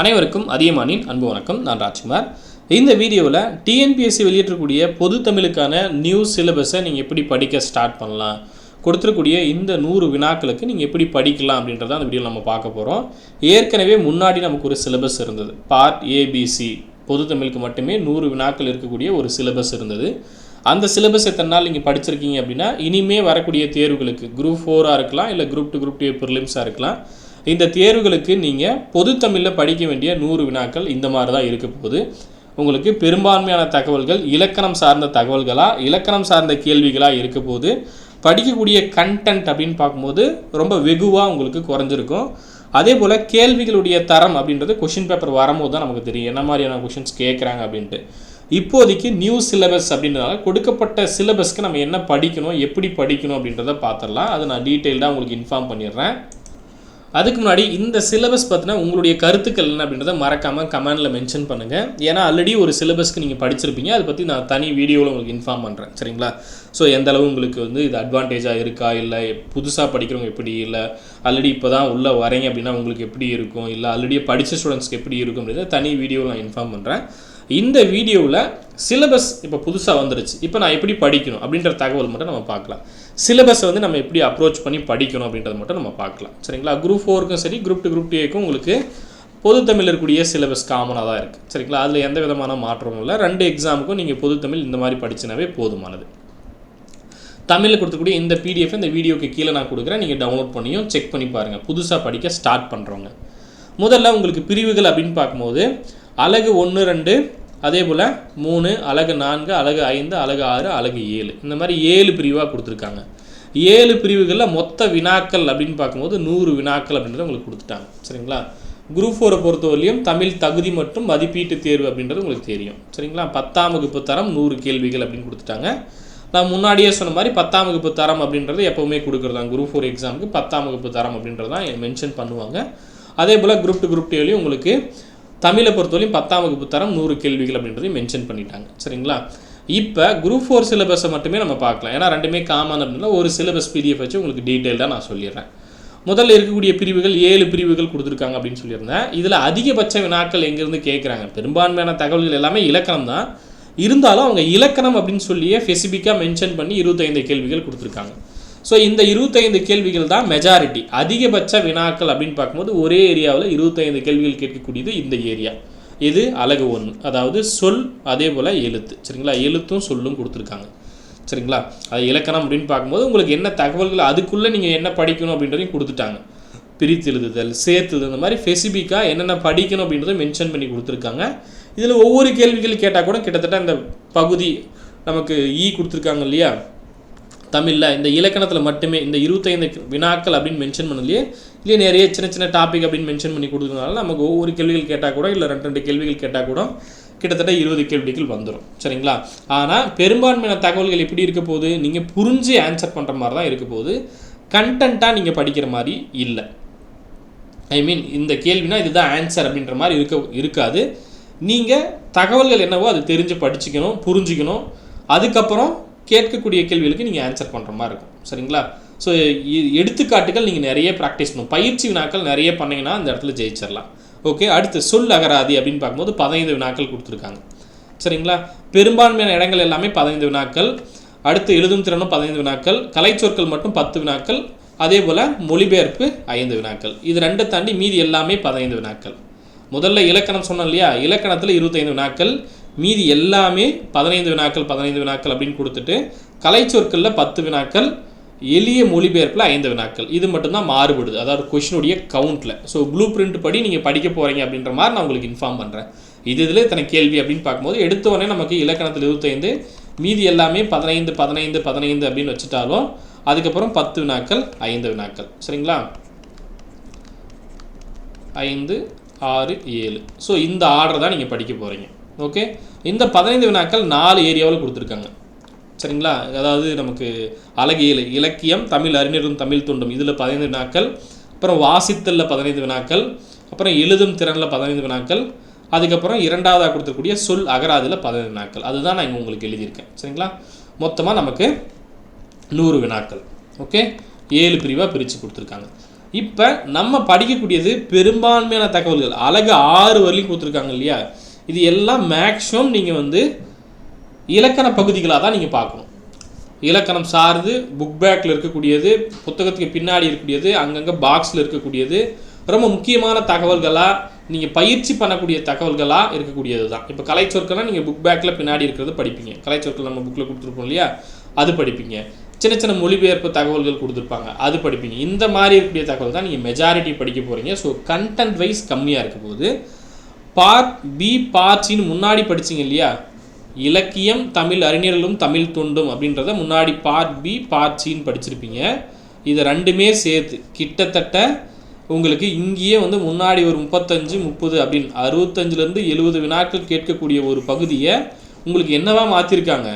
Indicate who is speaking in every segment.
Speaker 1: அனைவருக்கும் அதியமானின் அன்பு வணக்கம். நான் ராஜ்குமார். இந்த வீடியோவில் டிஎன்பிஎஸ்சி வெளியிட்டிருக்கக்கூடிய பொது தமிழுக்கான நியூ சிலபஸை நீங்கள் எப்படி படிக்க ஸ்டார்ட் பண்ணலாம் கொடுத்துருக்கூடிய இந்த நூறு வினாக்களுக்கு நீங்கள் எப்படி படிக்கலாம் அப்படின்றத அந்த வீடியோவில் நம்ம பார்க்க போகிறோம் ஏற்கனவே முன்னாடி நமக்கு ஒரு சிலபஸ் இருந்தது. பார்ட் ஏபிசி பொது தமிழுக்கு மட்டுமே நூறு வினாக்கள் இருக்கக்கூடிய ஒரு சிலபஸ் இருந்தது. அந்த சிலபஸ் எத்தனை நாள் நீங்கள் படிச்சிருக்கீங்க அப்படின்னா இனிமே வரக்கூடிய தேர்வுகளுக்கு குரூப் ஃபோராக இருக்கலாம் இல்லை குரூப் டூ குரூப் டூ ப்ரிலிம்ஸாக இருக்கலாம். இந்த தேர்வுகளுக்கு நீங்கள் பொது தமிழில் படிக்க வேண்டிய நூறு வினாக்கள் இந்த மாதிரி தான் இருக்க போகுது. உங்களுக்கு பெரும்பான்மையான தகவல்கள் இலக்கணம் சார்ந்த தகவல்களாக இலக்கணம் சார்ந்த கேள்விகளாக இருக்க போது படிக்கக்கூடிய கண்டென்ட் அப்படின்னு பார்க்கும்போது ரொம்ப வெகுவாக உங்களுக்கு குறைஞ்சிருக்கும். அதே போல் கேள்விகளுடைய தரம் அப்படின்றது கொஷின் பேப்பர் வரும்போது தான் நமக்கு தெரியும். என்ன மாதிரியான கொஷின்ஸ் கேட்குறாங்க அப்படின்ட்டு. இப்போதைக்கு நியூ சிலபஸ் அப்படின்றதால கொடுக்கப்பட்ட சிலபஸ்க்கு நம்ம என்ன படிக்கணும் எப்படி படிக்கணும் அப்படின்றத பார்த்துடலாம். அதை நான் டீட்டெயில்டாக உங்களுக்கு இன்ஃபார்ம் பண்ணிடுறேன். அதுக்கு முன்னாடி இந்த சிலபஸ் பார்த்தினா உங்களுடைய கருத்துக்கள் என்ன அப்படின்றத மறக்காமல் கமெண்டில் மென்ஷன் பண்ணுங்கள் ஏன்னா ஆல்ரெடி ஒரு சிலபஸ்க்கு நீங்கள் படிச்சிருப்பீங்க. அதை பற்றி நான் தனி வீடியோவில் உங்களுக்கு இன்ஃபார்ம் பண்ணுறேன் சரிங்களா? ஸோ எந்த அளவு உங்களுக்கு வந்து இது அட்வான்டேஜாக இருக்கா? இல்லை புதுசாக படிக்கிறவங்க எப்படி இல்லை? ஆல்ரெடி இப்போ தான் உள்ளே வரீங்க அப்படின்னா உங்களுக்கு எப்படி இருக்கும்? இல்லை ஆல்ரெடி படித்த ஸ்டூடெண்ட்ஸ்க்கு எப்படி இருக்கும் அப்படின்றத தனி வீடியோவில் நான் இன்ஃபார்ம் பண்ணுறேன் இந்த வீடியோவில் சிலபஸ் இப்போ புதுசாக வந்துருச்சு. இப்போ நான் எப்படி படிக்கணும் அப்படின்ற தகவல் மட்டும் நம்ம பார்க்கலாம். சிலபஸை வந்து நம்ம எப்படி அப்ரோச் பண்ணி படிக்கணும் அப்படின்றத மட்டும் நம்ம பார்க்கலாம். சரிங்களா? குரூப் ஃபோருக்கும் சரி குரூப் டூ குரூப் டேக்கும் உங்களுக்கு பொது தமிழ் இருக்கக்கூடிய சிலபஸ் காமனாக தான் இருக்குது சரிங்களா? அதில் எந்த விதமான மாற்றமும் இல்லை. ரெண்டு எக்ஸாமுக்கும் நீங்கள் பொது தமிழ் இந்த மாதிரி படிச்சினாவே போதுமானது. தமிழில் கொடுத்துக்கூடிய இந்த பிடிஎஃப் இந்த வீடியோக்கு கீழே நான் கொடுக்குறேன். நீங்கள் டவுன்லோட் பண்ணியும் செக் பண்ணி பாருங்கள் புதுசாக படிக்க ஸ்டார்ட் பண்ணுறவங்க முதல்ல உங்களுக்கு பிரிவுகள் அப்படின்னு பார்க்கும்போது அழகு ஒன்று ரெண்டு அதே போல் மூணு அழகு நான்கு அழகு ஐந்து அழகு ஆறு அழகு ஏழு. இந்த மாதிரி ஏழு பிரிவாக கொடுத்துருக்காங்க. ஏழு பிரிவுகளில் மொத்த வினாக்கள் அப்படின்னு பார்க்கும்போது நூறு வினாக்கள் அப்படின்றத உங்களுக்கு கொடுத்துட்டாங்க. சரிங்களா? குரூப் ஃபோரை பொறுத்தவரையிலையும் தமிழ் தகுதி மற்றும் மதிப்பீட்டு தேர்வு அப்படின்றது உங்களுக்கு தெரியும். சரிங்களா? பத்தாம் வகுப்பு தரம் நூறு கேள்விகள் அப்படின்னு கொடுத்துட்டாங்க. நான் முன்னாடியே சொன்ன மாதிரி பத்தாம் வகுப்பு தரம் அப்படின்றது எப்போவுமே கொடுக்குறது தான் குரூப் ஃபோர் எக்ஸாமுக்கு பத்தாம் வகுப்பு தரம் அப்படின்றது தான் மென்ஷன் பண்ணுவாங்க. அதே போல் குரூப் டு குரூப் டேலையும் உங்களுக்கு தமிழை பொறுத்தவரையும் பத்தாம் வகுப்பு தரம் நூறு கேள்விகள் அப்படின்றதையும் மென்ஷன் பண்ணிட்டாங்க. சரிங்களா? இப்போ குரூப் ஃபோர் சிலபஸை மட்டுமே நம்ம பார்க்கலாம். ஏன்னா ரெண்டுமே காமன் அப்படின்னா ஒரு சிலபஸ் பிடிஎஃப் வச்சு உங்களுக்கு டீட்டெயில்டாக நான் சொல்லிடுறேன். முதல்ல இருக்கக்கூடிய பிரிவுகள் ஏழு பிரிவுகள் கொடுத்துருக்காங்க அப்படின்னு சொல்லியிருந்தேன். இதில் அதிகபட்ச வினாக்கள் எங்கேருந்து கேட்குறாங்க பெரும்பான்மையான தகவல்கள் எல்லாமே இலக்கணம் தான். இருந்தாலும் அவங்க இலக்கணம் அப்படின்னு சொல்லியே ஸ்பெசிஃபிக்காக மென்ஷன் பண்ணி இருபத்தைந்து கேள்விகள் கொடுத்துருக்காங்க. ஸோ இந்த இருபத்தைந்து கேள்விகள் தான் மெஜாரிட்டி அதிகபட்ச வினாக்கள் அப்படின்னு பார்க்கும்போது ஒரே ஏரியாவில் இருபத்தைந்து கேள்விகள் கேட்கக்கூடியது இந்த ஏரியா. இது அழகு ஒன்று அதாவது சொல் அதே போல் எழுத்து. சரிங்களா? எழுத்தும் சொல்லும் கொடுத்துருக்காங்க. சரிங்களா? அது இலக்கணம் அப்படின்னு பார்க்கும்போது உங்களுக்கு என்ன தகவல்கள் அதுக்குள்ளே நீங்கள் என்ன படிக்கணும் அப்படின்றதையும் கொடுத்துட்டாங்க. பிரித்து எழுதுதல் சேர்த்து இந்த மாதிரி ஸ்பெசிஃபிக்காக என்னென்ன படிக்கணும் அப்படின்றத மென்ஷன் பண்ணி கொடுத்துருக்காங்க. இதில் ஒவ்வொரு கேள்விகள் கேட்டால் கூட கிட்டத்தட்ட அந்த பகுதி நமக்கு e ஈ கொடுத்துருக்காங்க இல்லையா? தமிழில் இந்த இலக்கணத்தில் மட்டுமே இந்த இருபத்தைந்து வினாக்கள் அப்படின்னு மென்ஷன் பண்ணலையே இல்லையே நிறைய சின்ன சின்ன டாபிக் அப்படின்னு மென்ஷன் பண்ணி கொடுக்குறதுனால நமக்கு ஒவ்வொரு கேள்விகள் கேட்டால் கூட இல்லை ரெண்டு ரெண்டு கேள்விகள் கேட்டால் கூட கிட்டத்தட்ட இருபது கேள்விகள் வந்துடும் சரிங்களா? ஆனால் பெரும்பான்மையான தகவல்கள் எப்படி இருக்க போகுது? நீங்கள் புரிஞ்சு ஆன்சர் பண்ணுற மாதிரி தான் இருக்க போகுது. கண்டென்ட்டாக நீங்கள் படிக்கிற மாதிரி இல்லை. ஐ மீன் இந்த கேள்வினா இதுதான் ஆன்சர் அப்படின்ற மாதிரி இருக்க இருக்காது. நீங்கள் தகவல்கள் என்னவோ அது தெரிஞ்சு படிச்சுக்கணும் புரிஞ்சுக்கணும். அதுக்கப்புறம் கேட்கக்கூடிய கேள்விகளுக்கு நீங்கள் ஆன்சர் பண்ணுற மாதிரி இருக்கும். சரிங்களா? ஸோ எடுத்துக்காட்டுகள் நீங்கள் நிறைய ப்ராக்டிஸ் பண்ணும் பயிற்சி வினாக்கள் நிறைய பண்ணிங்கன்னா அந்த இடத்துல ஜெயிச்சிடலாம் ஓகே அடுத்து சொல் அகராதி அப்படின்னு பார்க்கும்போது பதினைந்து வினாக்கள் கொடுத்துருக்காங்க. சரிங்களா? பெரும்பான்மையான இடங்கள் எல்லாமே பதினைந்து வினாக்கள். அடுத்து எழுதும் திறனும் பதினைந்து வினாக்கள். கலைச்சொற்கள் மட்டும் பத்து வினாக்கள். அதே போல் மொழிபெயர்ப்பு ஐந்து வினாக்கள். இது ரெண்டை தாண்டி மீதி எல்லாமே பதினைந்து வினாக்கள். முதல்ல இலக்கணம் சொன்னோம் இல்லையா? இலக்கணத்தில் இருபத்தைந்து வினாக்கள். மீதி எல்லாமே பதினைந்து வினாக்கள் பதினைந்து வினாக்கள் அப்படின்னு கொடுத்துட்டு கலைச்சொற்களில் பத்து வினாக்கள் எளிய மொழிபெயர்ப்பில் ஐந்து வினாக்கள். இது மட்டும்தான் மாறுபடுது. அதாவது கொஷினுடைய கவுண்ட்டில் ஸோ ப்ளூ பிரிண்ட் படி நீங்கள் படிக்க போகிறீங்க அப்படின்ற மாதிரி நான் உங்களுக்கு இன்ஃபார்ம் பண்ணுறேன் இது இதில் இத்தனை கேள்வி அப்படின்னு பார்க்கும்போது எடுத்த உடனே நமக்கு இலக்கணத்தில் இருபத்தைந்து மீதி எல்லாமே பதினைந்து பதினைந்து பதினைந்து அப்படின்னு வச்சுட்டாலும் அதுக்கப்புறம் பத்து வினாக்கள் ஐந்து வினாக்கள். சரிங்களா? ஐந்து ஆறு ஏழு. ஸோ இந்த ஆர்டர் தான் நீங்கள் படிக்க போகிறீங்க ஓகே இந்த பதினைந்து வினாக்கள் நாலு ஏரியாவில் கொடுத்துருக்காங்க. சரிங்களா? அதாவது நமக்கு அழகியல் இலக்கியம் தமிழ் அறிஞரும் தமிழ் தொண்டும். இதில் பதினைந்து வினாக்கள் அப்புறம் வாசித்தலில் பதினைந்து வினாக்கள் அப்புறம் எழுதும் திறனில் பதினைந்து வினாக்கள் அதுக்கப்புறம் இரண்டாவதாக கொடுத்துருக்கூடிய சொல் அகராதியில் பதினைந்து வினாக்கள். அதுதான் நான் இங்கே உங்களுக்கு எழுதியிருக்கேன். சரிங்களா? மொத்தமாக நமக்கு நூறு வினாக்கள். ஓகே ஏழு பிரிவாக பிரித்து கொடுத்துருக்காங்க. இப்போ நம்ம படிக்கக்கூடியது பெரும்பான்மையான தகவல்கள். அழகு ஆறு வரலையும் கொடுத்துருக்காங்க இல்லையா? இது எல்லாம் மேக்ஸிமம் நீங்கள் வந்து இலக்கண பகுதிகளாக தான் நீங்கள் பார்க்கணும். இலக்கணம் சார்ந்து புக் பேக்கில் இருக்கக்கூடியது புத்தகத்துக்கு பின்னாடி இருக்கக்கூடியது அங்கங்கே பாக்ஸில் இருக்கக்கூடியது ரொம்ப முக்கியமான தகவல்களாக நீங்கள் பயிற்சி பண்ணக்கூடிய தகவல்களாக இருக்கக்கூடியது தான். இப்போ கலைச்சொற்கள்லாம் நீங்கள் புக் பேக்கில் பின்னாடி இருக்கிறது படிப்பீங்க. கலை சொற்கள் நம்ம புக்கில் கொடுத்துருப்போம் இல்லையா? அது படிப்பீங்க. சின்ன சின்ன மொழிபெயர்ப்பு தகவல்கள் கொடுத்துருப்பாங்க. அது படிப்பீங்க. இந்த மாதிரி இருக்கக்கூடிய தகவல் தான் நீங்கள் மெஜாரிட்டி படிக்க போகிறீங்க ஸோ கண்டென்ட் வைஸ் கம்மியாக இருக்க போது பார்ட் பி பார்ட்ஸின்னு முன்னாடி படிச்சீங்க இல்லையா? இலக்கியம் தமிழ் அறிஞர்களும் தமிழ் தொண்டும் அப்படின்றத முன்னாடி பார்ட் பி பார்ட் படிச்சிருப்பீங்க. இதை ரெண்டுமே சேர்த்து கிட்டத்தட்ட உங்களுக்கு இங்கேயே வந்து முன்னாடி ஒரு முப்பத்தஞ்சு முப்பது அப்படின்னு அறுபத்தஞ்சிலேருந்து எழுபது வினாக்கள் கேட்கக்கூடிய ஒரு பகுதியை உங்களுக்கு என்னவா மாற்றிருக்காங்க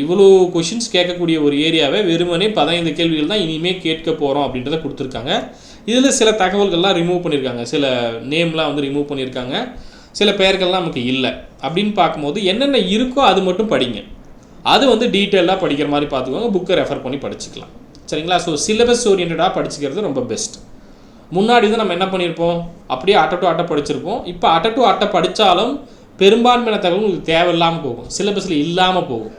Speaker 1: இவ்வளோ கொஷின்ஸ் கேட்கக்கூடிய ஒரு ஏரியாவை வெறுமனே பதினைந்து கேள்விகள் தான் இனிமேல் கேட்க போகிறோம் அப்படின்றத கொடுத்துருக்காங்க. இதில் சில தகவல்கள்லாம் ரிமூவ் பண்ணியிருக்காங்க சில நேம்லாம் வந்து ரிமூவ் பண்ணியிருக்காங்க சில பெயர்கள்லாம் நமக்கு இல்லை. அப்படின்னு பார்க்கும்போது என்னென்ன இருக்கோ அது மட்டும் படிங்க. அது வந்து டீட்டெயிலாக படிக்கிற மாதிரி பார்த்துக்கோங்க. புக்கை ரெஃபர் பண்ணி படிச்சுக்கலாம். சரிங்களா? ஸோ சிலபஸ் ஓரியன்டாக படிச்சுக்கிறது ரொம்ப பெஸ்ட் முன்னாடி தான் நம்ம என்ன பண்ணியிருப்போம் அப்படியே அட்டை டு அட்டை படிச்சிருப்போம். இப்போ அட்டை டு அட்டை படித்தாலும் பெரும்பான்மையான தகவல் உங்களுக்கு தேவையில்லாமல் போகும். சிலபஸில் இல்லாமல் போகும்.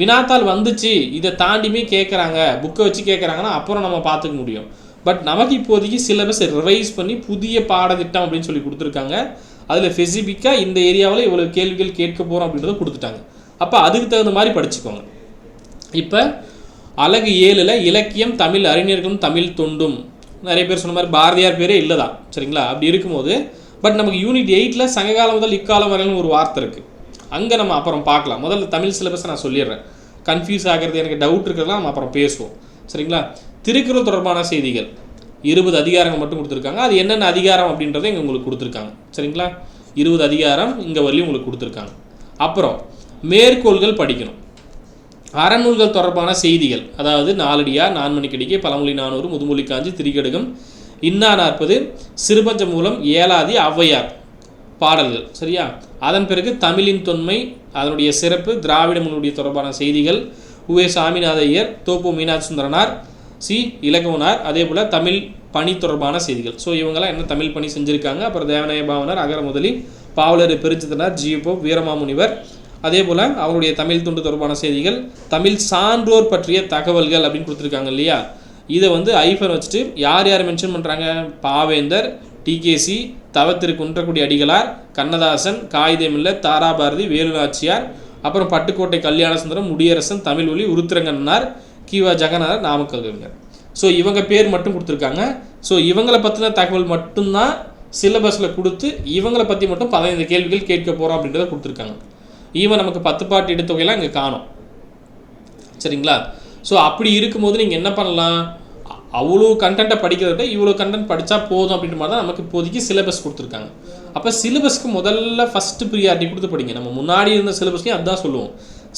Speaker 1: வினாத்தாள் வந்துச்சு. இதை தாண்டியுமே கேட்குறாங்க புக்கை வச்சு கேட்குறாங்கன்னா அப்புறம் நம்ம பார்த்துக்க முடியும். பட் நமக்கு இப்போதைக்கு சிலபஸை ரிவைஸ் பண்ணி புதிய பாடத்திட்டம் அப்படின்னு சொல்லி கொடுத்துருக்காங்க. அதில் ஸ்பெசிஃபிக்காக இந்த ஏரியாவில் இவ்வளோ கேள்விகள் கேட்க போகிறோம் அப்படின்றத கொடுத்துட்டாங்க. அப்போ அதுக்கு தகுந்த மாதிரி படிச்சுக்கோங்க. இப்போ அழகு ஏழில் இலக்கியம் தமிழ் அறிஞர்களும் தமிழ் தொண்டும். நிறைய பேர் சொன்ன மாதிரி பாரதியார் பேரே இல்லை தான். சரிங்களா? அப்படி இருக்கும்போது பட் நமக்கு யூனிட் எயிட்டில் சங்ககாலம் முதல் இக்காலம் வரையிலும் ஒரு வார்த்தை இருக்குது அங்கே நம்ம அப்புறம் பார்க்கலாம். முதல்ல தமிழ் சிலபஸை நான் சொல்லிடுறேன். கன்ஃபியூஸ் ஆகிறது எனக்கு டவுட் இருக்கிறதுலாம் நம்ம அப்புறம் பேசுவோம். சரிங்களா? திருக்குறள் தொடர்பான செய்திகள். இருபது அதிகாரங்கள் மட்டும் கொடுத்துருக்காங்க. அது என்னென்ன அதிகாரம் அப்படின்றத இங்கே உங்களுக்கு கொடுத்துருக்காங்க. சரிங்களா? இருபது அதிகாரம் இங்கே வரலையும் உங்களுக்கு கொடுத்துருக்காங்க. அப்புறம் மேற்கோள்கள் படிக்கணும். அறநூல்கள் தொடர்பான செய்திகள். அதாவது நாலடியார் நான்மணிக்கடிக்கை பழமொழி நானூறு முதுமொழி காஞ்சி திரிகடுகம் இன்னா நாற்பது சிறுபஞ்ச மூலம் ஏலாதி ஔவையார் பாடல்கள். சரியா? அதன் பிறகு தமிழின் தொன்மை அதனுடைய சிறப்பு திராவிட மொழியுடைய தொடர்பான செய்திகள் உவே சாமிநாத ஐயர் தோப்பு மீனாட்சி சுந்தரனார் சி இலகுவனார் அதே போல் தமிழ் பணி தொடர்பான செய்திகள். ஸோ இவங்கெல்லாம் என்ன தமிழ் பணி செஞ்சுருக்காங்க? அப்புறம் தேவநாய பாவனர் அகர முதலி பாவலர் பெருஞ்சித்தனார் ஜியப்போ வீரமாமுனிவர். அதே போல் அவருடைய தமிழ் துண்டு தொடர்பான செய்திகள் தமிழ் சான்றோர் பற்றிய தகவல்கள் அப்படின்னு கொடுத்துருக்காங்க இல்லையா? இதை வந்து ஐஃபன் வச்சுட்டு யார் யார் மென்ஷன் பண்ணுறாங்க பாவேந்தர் டிகேசி தவத்திரு குன்றக்குடி அடிகளார் கண்ணதாசன் காகிதமில்ல தாராபாரதி வேலுநாச்சியார் அப்புறம் பட்டுக்கோட்டை கல்யாணசுந்தரம் முடியரசன் தமிழ் ஒளி உருத்திரங்கன்னார் கிவா ஜெகநாதர் நாமக்கல் கவிஞர் ஸோ இவங்க பேர் மட்டும் கொடுத்துருக்காங்க. ஸோ இவங்களை பற்றின தகவல் மட்டும்தான் சிலபஸில் கொடுத்து இவங்களை பற்றி மட்டும் பதினைந்து கேள்விகள் கேட்க போகிறோம் அப்படின்றத கொடுத்துருக்காங்க. ஈவன் நமக்கு பத்து பாட்டு எடுத்தொகையெல்லாம் இங்கே காணும். சரிங்களா? ஸோ அப்படி இருக்கும்போது நீங்கள் என்ன பண்ணலாம்? அவ்வளோ கண்டென்ட்டை படிக்கிறத விட இவ்வளோ கண்டென்ட் படித்தா போதும் அப்படின்ற மாதிரி தான் நமக்கு இப்போதைக்கு சிலபஸ் கொடுத்துருக்காங்க. அப்போ சிலபஸ்க்கு முதல்ல ஃபஸ்ட்டு ப்ரியாரிட்டி கொடுத்து படிங்க. நம்ம முன்னாடி இருந்த சிலபஸ்லையும் அதுதான் சொல்லுவோம்.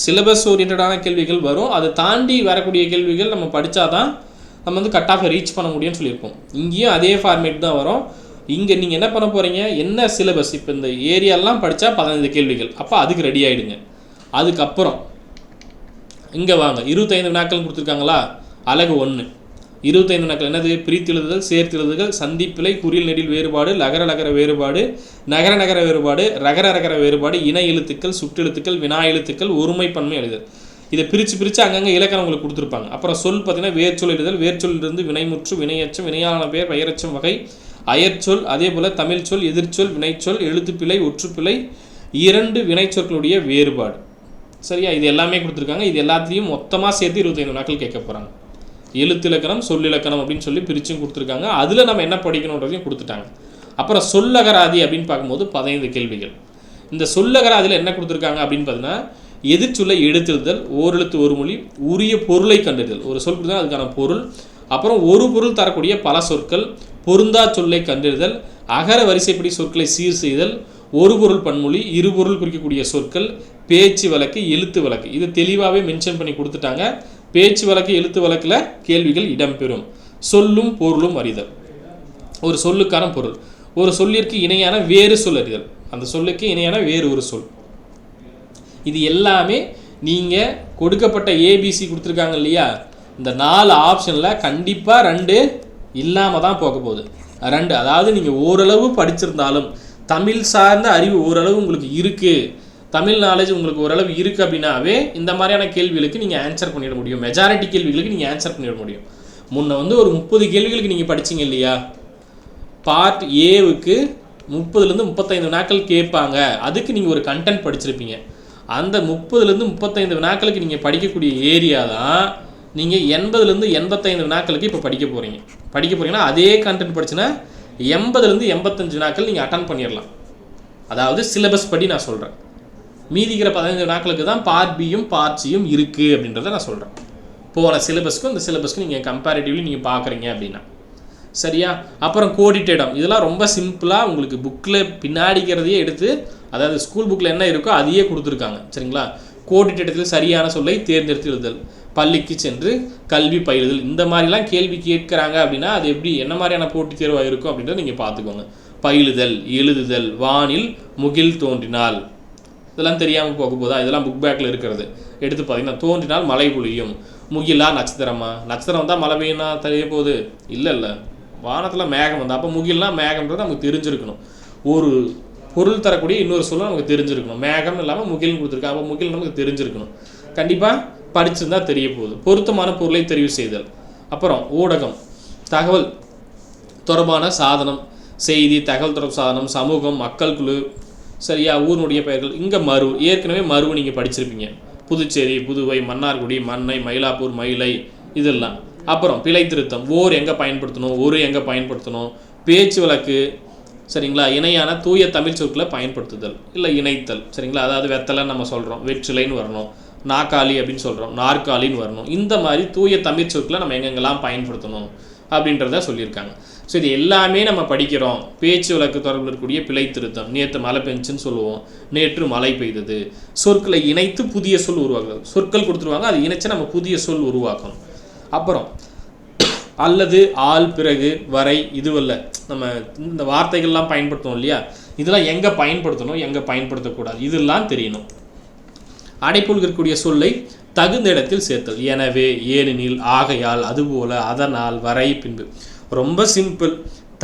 Speaker 1: சிலபஸ் ஓரியன்டான கேள்விகள் வரும். அதை தாண்டி வரக்கூடிய கேள்விகள் நம்ம படித்தா தான் நம்ம வந்து கட் ஆஃபை ரீச் பண்ண முடியும்னு சொல்லியிருப்போம். இங்கேயும் அதே ஃபார்மேட் தான் வரும். இங்கே நீங்கள் என்ன பண்ண போகிறீங்க என்ன சிலபஸ் இப்போ இந்த ஏரியாலாம் படித்தா பதினைந்து கேள்விகள். அப்போ அதுக்கு ரெடி ஆகிடுங்க அதுக்கப்புறம் இங்கே வாங்க. இருபத்தைந்து வினாக்கள் கொடுத்துருக்காங்களா? அழகு ஒன்று இருபத்தைந்து நாட்கள் என்னது? பிரித்தெழுதுதல் சேர்த்தெழுதுதல் சந்திப்பிலை குறில் நெடில் வேறுபாடு லகர லகர வேறுபாடு நகர நகர வேறுபாடு ரகர ரகர வேறுபாடு இன எழுத்துக்கள் சுற்றெழுத்துக்கள் வினா எழுத்துக்கள் ஒருமைப்பன்மை எழுதல் இதை பிரித்து பிரித்து அங்கங்கே இலக்கணம் உங்களுக்கு கொடுத்துருப்பாங்க. அப்புறம் சொல் பார்த்தீங்கன்னா வேர்ச்சொல் எழுதல் வேர்ச்சொல்லிருந்து வினைமுற்று வினையச்சம் வினையான பெயர் பெயரச்சம் வகை அயற்சொல் அதே போல் தமிழ் சொல் எதிர்ச்சொல் வினைச்சொல் எழுத்துப்பிழை ஒற்றுப்பிழை இரண்டு வினைச்சொற்களுடைய வேறுபாடு. சரியா? இது எல்லாமே கொடுத்துருக்காங்க. இது எல்லாத்தையும் மொத்தமாக சேர்த்து இருபத்தைந்து நாட்கள் கேட்க போகிறாங்க எழுத்து இலக்கணம் அப்படின்னு சொல்லி பிரிச்சும் கொடுத்துருக்காங்க. அதில் நம்ம என்ன படிக்கணுன்றதையும் கொடுத்துட்டாங்க. அப்புறம் சொல்லகராதி அப்படின்னு பார்க்கும்போது பதினைந்து கேள்விகள். இந்த சொல்லகராதியில் என்ன கொடுத்துருக்காங்க அப்படின்னு பார்த்தீங்கன்னா எதிர்ச்சொல்லை எடுத்தெழுதல் ஓரெழுத்து ஒரு மொழி உரிய பொருளை கண்டறிதல். ஒரு சொல் கொடுத்தா அதுக்கான பொருள். அப்புறம் ஒரு பொருள் தரக்கூடிய பல சொற்கள் பொருந்தா சொல்லை கண்டறிதல் அகர வரிசைப்படி சொற்களை சீர் செய்தல் ஒரு பொருள் பன்மொழி இரு பொருள் குறிக்கக்கூடிய சொற்கள் பேச்சு வழக்கு எழுத்து வழக்கு. இது தெளிவாகவே மென்ஷன் பண்ணி கொடுத்துட்டாங்க. பேச்சு வழக்கு எழுத்து வழக்கில் கேள்விகள் இடம்பெறும். சொல்லும் பொருளும் அறிதல் ஒரு சொல்லுக்கான பொருள். ஒரு சொல்லிற்கு இணையான வேறு சொல் அறிதல் அந்த சொல்லுக்கு இணையான வேறு ஒரு சொல். இது எல்லாமே நீங்கள் கொடுக்கப்பட்ட ஏபிசி கொடுத்துருக்காங்க இல்லையா? இந்த நாலு ஆப்ஷனில் கண்டிப்பாக ரெண்டு இல்லாமல் தான் போக போகுது. ரெண்டு அதாவது நீங்கள் ஓரளவு படிச்சிருந்தாலும் தமிழ் சார்ந்த அறிவு ஓரளவு உங்களுக்கு இருக்குது தமிழ் நாலேஜ் உங்களுக்கு ஓரளவு இருக்குது அப்படின்னாவே இந்த மாதிரியான கேள்விகளுக்கு நீங்கள் ஆன்சர் பண்ணிட முடியும். மெஜாரிட்டி கேள்விகளுக்கு நீங்கள் ஆன்சர் பண்ணிட முடியும். முன்ன வந்து ஒரு முப்பது கேள்விகளுக்கு நீங்கள் படிச்சீங்க இல்லையா? பார்ட் ஏவுக்கு முப்பதுலேருந்து முப்பத்தைந்து வினாக்கள் கேட்பாங்க. அதுக்கு நீங்கள் ஒரு கண்டென்ட் படிச்சிருப்பீங்க. அந்த முப்பதுலேருந்து முப்பத்தைந்து வினாக்களுக்கு நீங்கள் படிக்கக்கூடிய ஏரியா தான் நீங்கள் எண்பதுலேருந்து எண்பத்தைந்து வினாக்களுக்கு இப்போ படிக்க போகிறீங்க படிக்க போகிறீங்கன்னா அதே கண்டென்ட் படிச்சுன்னா எண்பதுலேருந்து எண்பத்தஞ்சு வினாக்கள் நீங்கள் அட்டன் பண்ணிடலாம். அதாவது சிலபஸ் படி நான் சொல்கிறேன் மீதிக்கிற பதினஞ்சு நாட்களுக்கு தான் பார்ட் பியும் பார்ட் சியும் இருக்குது அப்படின்றத நான் சொல்கிறேன் போன சிலபஸ்க்கும் இந்த சிலபஸ்க்கும் நீங்கள் கம்பேரிட்டிவ்லி நீங்கள் பார்க்குறீங்க அப்படின்னா. சரியா? அப்புறம் கோடிட்டேடம் இதெல்லாம் ரொம்ப சிம்பிளாக உங்களுக்கு புக்கில் பின்னாடிக்கிறதையே எடுத்து அதாவது ஸ்கூல் புக்கில் என்ன இருக்கோ அதையே கொடுத்துருக்காங்க. சரிங்களா? கோடிட்டேடத்தில் சரியான சொல்லை தேர்ந்தெடுத்து எழுதுதல் பள்ளிக்கு சென்று கல்வி பயிலுதல். இந்த மாதிரிலாம் கேள்வி கேட்குறாங்க அப்படின்னா அது எப்படி என்ன மாதிரியான போட்டித் தேர்வாக இருக்கும் அப்படின்றத நீங்கள் பார்த்துக்கோங்க. பயிலுதல் எழுதுதல். வானில் முகில் தோன்றினால். இதெல்லாம் தெரியாமல் போக போதா இதெல்லாம் புக் பேக்கில் இருக்கிறது. எடுத்து பார்த்தீங்கன்னா தோன்றினால் மழை பொழியும். முகிலா நட்சத்திரமா? நட்சத்திரம் வந்தால் மழை பெய்யும்னா தெரிய போகுது? இல்லை இல்லை. வானத்தில் மேகம் வந்தால் அப்போ முகில்னா மேகம்ன்றது நமக்கு தெரிஞ்சிருக்கணும். ஒரு பொருள் தரக்கூடிய இன்னொரு சொல்ல நமக்கு தெரிஞ்சிருக்கணும். மேகம் இல்லாமல் முகில்னு கொடுத்துருக்காங்க அப்போ முகில் நமக்கு தெரிஞ்சிருக்கணும். கண்டிப்பாக படிச்சிருந்தா தெரிய போகுது. பொருத்தமான பொருளை தெரிவு செய்தல். அப்புறம் ஊடகம். தகவல் தொடர்பான சாதனம் செய்தி தகவல் தொடர்பு சாதனம் சமூகம் மக்கள் குழு சரியா? ஊரினுடைய பெயர்கள். இங்கே மறு ஏற்கனவே மருவு நீங்கள் படிச்சிருப்பீங்க. புதுச்சேரி புதுவை மன்னார்குடி மன்னை மயிலாப்பூர் மயிலை இதெல்லாம். அப்புறம் பிழை திருத்தம். ஓர் எங்கே பயன்படுத்தணும்? ஒரு எங்கே பயன்படுத்தணும்? பேச்சு வழக்கு சரிங்களா? இணையான தூய தமிழ் சொற்களை பயன்படுத்துதல். இல்லை இணைத்தல். சரிங்களா? அதாவது வெத்தலைன்னு நம்ம சொல்கிறோம் வெற்றிலைன்னு வரணும். நாக்காளி அப்படின்னு சொல்கிறோம் நாற்காலின்னு வரணும். இந்த மாதிரி தூய தமிழ் சொற்களை நம்ம எங்கெங்கெல்லாம் பயன்படுத்தணும் அப்படின்றத சொல்லியிருக்காங்க. ஸோ இது எல்லாமே நம்ம படிக்கிறோம். பேச்சு வழக்கு தொடர்பில் இருக்கக்கூடிய பிழை திருத்தம். நேற்று மழை பெஞ்சுன்னு சொல்லுவோம். நேற்று மழை பெய்தது. சொற்களை இணைத்து புதிய சொல் உருவாக்குறது. சொற்கள் கொடுத்துருவாங்க. அது இணைச்சு நம்ம புதிய சொல் உருவாக்கணும். அப்புறம் அல்லது ஆள் பிறகு வரை இதுவல்ல நம்ம இந்த வார்த்தைகள்லாம் பயன்படுத்தணும் இல்லையா? இதெல்லாம் எங்கே பயன்படுத்தணும்? எங்கே பயன்படுத்தக்கூடாது? இதெல்லாம் தெரியணும். அடைப்புள் இருக்கக்கூடிய சொல்லை தகுந்த இடத்தில் சேர்த்தல். எனவே ஏனெனில் ஆகையால் அதுபோல அதனால் வரை பின்பு. ரொம்ப சிம்பிள்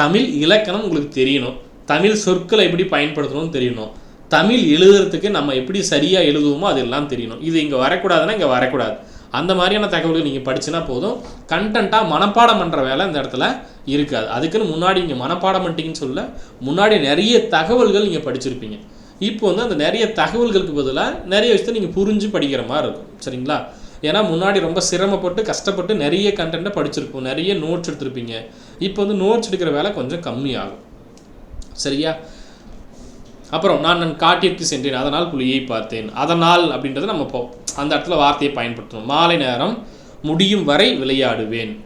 Speaker 1: தமிழ் இலக்கணம் உங்களுக்கு தெரியணும். தமிழ் சொற்களை எப்படி பயன்படுத்தணும்னு தெரியணும். தமிழ் எழுதுறதுக்கு நம்ம எப்படி சரியாக எழுதுவோமோ அதெல்லாம் தெரியணும். இது இங்கே வரக்கூடாதுன்னா இங்கே வரக்கூடாது. அந்த மாதிரியான தகவல்கள் நீங்கள் படிச்சுனா போதும். கண்டென்ட்டாக மனப்பாடம் பண்ணுற வேலை இந்த இடத்துல இருக்காது. அதுக்குன்னு முன்னாடி இங்கே மனப்பாடம் பண்ணிட்டீங்கன்னு சொல்ல முன்னாடி நிறைய தகவல்கள் நீங்கள் படிச்சிருப்பீங்க. இப்போ வந்து அந்த நிறைய தகவல்களுக்கு பதிலாக நிறைய விஷயத்தை நீங்கள் புரிஞ்சு படிக்கிற மாதிரி இருக்கும். சரிங்களா? ஏன்னா முன்னாடி ரொம்ப சிரமப்பட்டு கஷ்டப்பட்டு நிறைய கண்டென்ட்டை படிச்சிருப்போம். நிறைய நோட்ஸ் எடுத்திருப்பீங்க. இப்போ வந்து நோட்ஸ் எடுக்கிற வேலை கொஞ்சம் கம்மியாகும். சரியா? அப்புறம் நான் நான் காட்டிற்கு சென்றேன். அதனால் புலியை பார்த்தேன். அதனால் அப்படின்றத நம்ம போ அந்த இடத்துல வார்த்தையை பயன்படுத்தணும். மாலை நேரம் முடியும் வரை விளையாடுவேன்.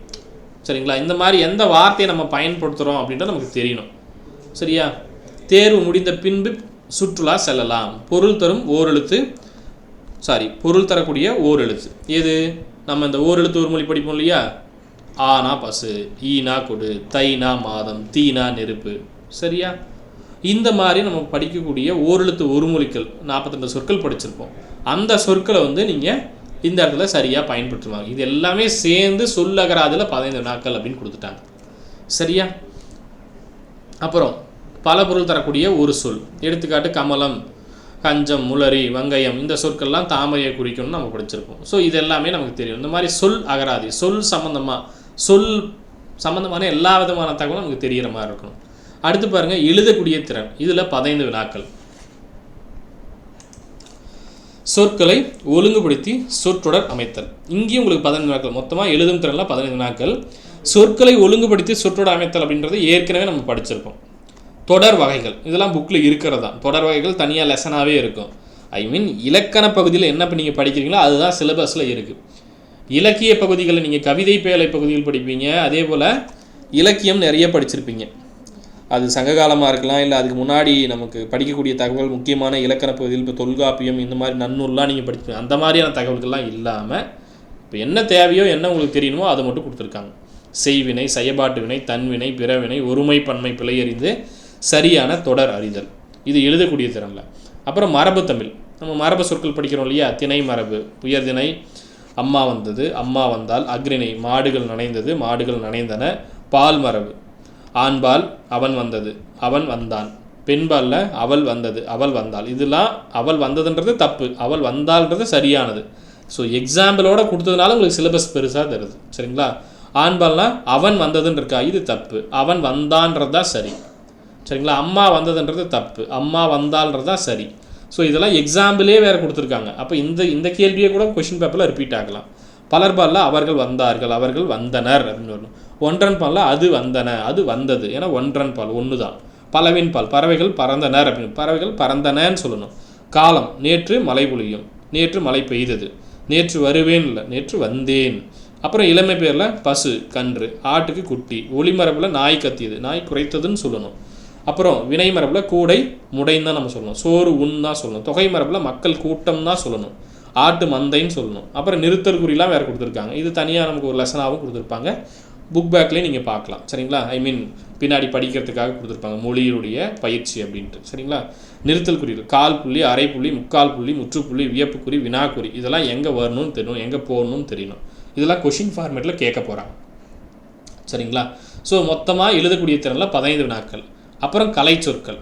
Speaker 1: சரிங்களா? இந்த மாதிரி எந்த வார்த்தையை நம்ம பயன்படுத்துகிறோம் அப்படின்றது நமக்கு தெரியணும். சரியா? தேர்வு முடிந்த பின்பு சுற்றுலா செல்லலாம். பொருள் தரும் ஓரெழுத்து சாரி பொருள் தரக்கூடிய ஓர் எழுத்து எது? நம்ம இந்த ஓர் எழுத்து ஒரு மொழி படிப்போம் இல்லையா? ஆனா பசு ஈனா கொடு தைனா மாதம் தீனா நெருப்பு. சரியா? இந்த மாதிரி நம்ம படிக்கக்கூடிய ஓரெழுத்து ஒரு மொழிகள் நாற்பத்தெண்டு சொற்கள் படிச்சிருப்போம். அந்த சொற்களை வந்து நீங்கள் இந்த இடத்துல சரியாக பயன்படுத்துவாங்க இது எல்லாமே சேர்ந்து சொல்லகராதில் பதினைந்து நாட்கள் அப்படின்னு கொடுத்துட்டாங்க. சரியா? அப்புறம் பல பொருள் தரக்கூடிய ஒரு சொல். எடுத்துக்காட்டு கமலம். கஞ்சம் முளரி வங்கயம் இந்த சொற்கள்லாம் தாமரையை குறிக்கணும்னு நம்ம படிச்சிருப்போம். ஸோ இது எல்லாமே நமக்கு தெரியும். இந்த மாதிரி சொல் அகராதி சொல் சம்மந்தமாக சொல் சம்மந்தமான எல்லா விதமான தகவலும் நமக்கு தெரிகிற மாதிரி இருக்கணும். அடுத்து பாருங்கள் எழுதக்கூடிய திறன். இதில் பதினைந்து வினாக்கள். சொற்களை ஒழுங்குபடுத்தி சொற்றொடர் அமைத்தல். இங்கேயும் உங்களுக்கு பதினைந்து நாட்கள் மொத்தமாக எழுதும் திறனில் பதினைந்து நாட்கள் சொற்களை ஒழுங்குபடுத்தி சொற்றொடர் அமைத்தல் அப்படின்றது ஏற்கனவே நம்ம படிச்சிருப்போம் தொடர் வகைகள். இதெல்லாம் புக்கில் இருக்கிறது தான் தொடர் வகைகள் தனியாக லெசனாகவே இருக்கும். ஐ மீன் இலக்கண பகுதியில் என்ன இப்போ நீங்கள் படிக்கிறீங்களோ அதுதான் சிலபஸில் இருக்குது இலக்கிய பகுதிகளில் நீங்கள் கவிதை பேழை பகுதியில் படிப்பீங்க. அதே போல் இலக்கியம் நிறைய படிச்சிருப்பீங்க. அது சங்ககாலமாக இருக்கலாம் இல்லை அதுக்கு முன்னாடி நமக்கு படிக்கக்கூடிய தகவல் முக்கியமான இலக்கண பகுதியில் இப்போ தொல்காப்பியம் இந்த மாதிரி நன்னூல்லாம் நீங்கள் படிப்பீங்க அந்த மாதிரியான தகவல்கள்லாம் இல்லாமல் இப்போ என்ன தேவையோ என்ன உங்களுக்கு தெரியணுமோ அதை மட்டும் கொடுத்துருக்காங்க. செய்வினை செயபாட்டு வினை தன்வினை பிறவினை ஒருமை பன்மை பிழையறிந்து சரியான தொடர் அறிதல். இது எழுதக்கூடிய திறனில். அப்புறம் மரபு தமிழ். நம்ம மரபு சொற்கள் படிக்கிறோம் இல்லையா? திணை மரபு. உயர்திணை அம்மா வந்தது அம்மா வந்தால் அக்ரிணை. மாடுகள் நனைந்தது மாடுகள் நனைந்தன. பால் மரபு. ஆண்பால் அவன் வந்தது அவன் வந்தான். பெண்பாலில் அவள் வந்தது அவள் வந்தாள். இதெல்லாம் அவள் வந்ததுன்றது தப்பு. அவள் வந்தாள்ன்றது சரியானது. ஸோ எக்ஸாம்பிளோட கொடுத்ததுனால உங்களுக்கு சிலபஸ் பெருசாக தருது. சரிங்களா? ஆண்பால்னால் அவன் வந்ததுன்னு இருக்கா? இது தப்பு. அவன் வந்தான்றது தான் சரி. சரிங்களா? அம்மா வந்ததுன்றது தப்பு. அம்மா வந்தால்ன்றது தான் சரி. ஸோ இதெல்லாம் எக்ஸாம்பிளே வேறு கொடுத்துருக்காங்க. அப்போ இந்த இந்த கேள்வியே கூட கொஷின் பேப்பரில் ரிப்பீட் ஆகலாம். பலர்பாலில் அவர்கள் வந்தார்கள் அவர்கள் வந்தனர் அப்படின்னு வரணும். ஒன்றன் பாலில் அது வந்தன அது வந்தது. ஏன்னா ஒன்றன் பால் ஒன்று தான் பலவின் பால் பறவைகள் பறந்தனர் அப்படின்னு. பறவைகள் பறந்தனன்னு சொல்லணும். காலம் நேற்று மழை பொழியும். நேற்று மழை பெய்தது. நேற்று வருவேன் இல்லை நேற்று வந்தேன். அப்புறம் இளமை பேரில் பசு கன்று ஆட்டுக்கு குட்டி ஒளிமரபில் நாய் கத்தியது. நாய் குறைத்ததுன்னு சொல்லணும். அப்புறம் வினை மரபில் கூடை முடைன்னு தான் நம்ம சொல்லணும். சோறு உண் தான் சொல்லணும். தொகை மரபில் மக்கள் கூட்டம் தான் சொல்லணும். ஆட்டு மந்தைன்னு சொல்லணும். அப்புறம் நிறுத்தற்குறிலாம் வேறு கொடுத்துருக்காங்க. இது தனியாக நமக்கு ஒரு லெசனாகவும் கொடுத்துருப்பாங்க. புக் பேக்லேயும் நீங்கள் பார்க்கலாம். சரிங்களா? ஐ மீன் பின்னாடி படிக்கிறதுக்காக கொடுத்துருப்பாங்க. மொழியுடைய பயிற்சி அப்படின்ட்டு. சரிங்களா? நிறுத்தல் குறிகள் கால் புள்ளி அரை புள்ளி முக்கால் புள்ளி முற்றுப்புள்ளி வியப்புக்குறி வினாக்குறி இதெல்லாம் எங்கே வரணும்னு தெரியணும் எங்கே போகணும்னு தெரியணும். இதெல்லாம் கொஷின் ஃபார்மேட்டில் கேட்க போகிறாங்க சரிங்களா? ஸோ மொத்தமாக எழுதக்கூடிய திறனில் பதினைந்து வினாக்கள். அப்புறம் கலைச்சொற்கள்.